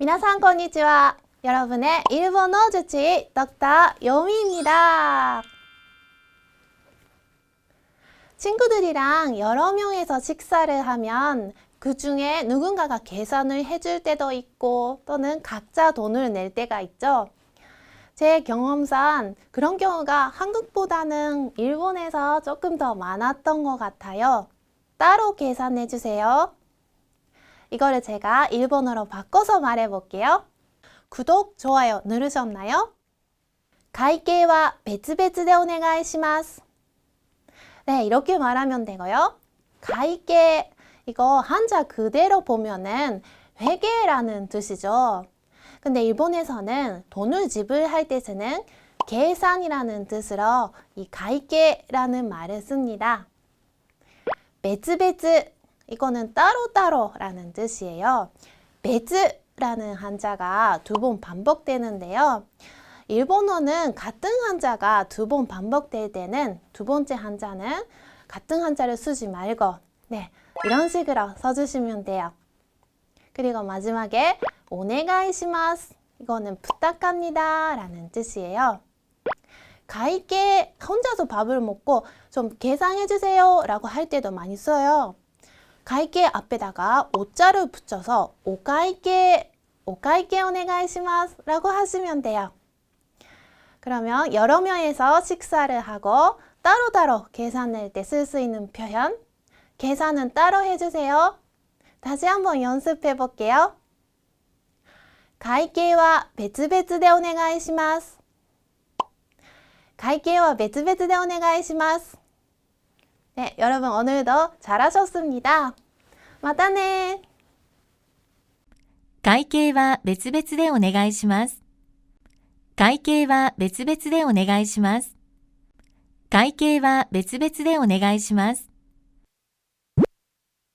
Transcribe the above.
미나상 konnichiwa. 여러분의 일본어 주치 덕다 요미입니다. 친구들이랑 여러 명에서 식사를 하면 그 중에 누군가가 계산을 해줄 때도 있고 또는 각자 돈을 낼 때가 있죠. 제 경험상 그런 경우가 한국보다는 일본에서 조금 더 많았던 것 같아요. 따로 계산해 주세요. 이거를 제가 일본어로 바꿔서 말해 볼게요. 구독, 좋아요 누르셨나요? 가이케와 베츠베츠데 오네가이시마스. 네, 이렇게 말하면 되고요. 가이케 이거 한자 그대로 보면은 회계라는 뜻이죠. 근데 일본에서는 돈을 지불할 때 쓰는 계산이라는 뜻으로 이 가이케라는 말을 씁니다. 매츠베츠 이거는 따로따로라는 뜻이에요. 別라는 한자가 두 번 반복되는데요. 일본어는 같은 한자가 두 번 반복될 때는 두 번째 한자는 같은 한자를 쓰지 말고 네, 이런 식으로 써주시면 돼요. 그리고 마지막에 오네가이시마스 이거는 부탁합니다 라는 뜻이에요. 가이게 혼자서 밥을 먹고 좀 계산해 주세요 라고 할 때도 많이 써요. 가이게 앞에다가 오자를 붙여서 오가이게 오가이게 오네가이시마스 라고 하시면 돼요. 그러면 여러 명에서 식사를 하고 따로따로 계산할 때 쓸 수 있는 표현 계산은 따로 해주세요. 다시 한번 연습해 볼게요. 会計は別々でお願いします。会計は別々でお願いします。 네, 여러분 오늘도 잘하셨습니다. またね会計は別々でお願いします。会計は別々でお願いします。会計は別々でお願いします。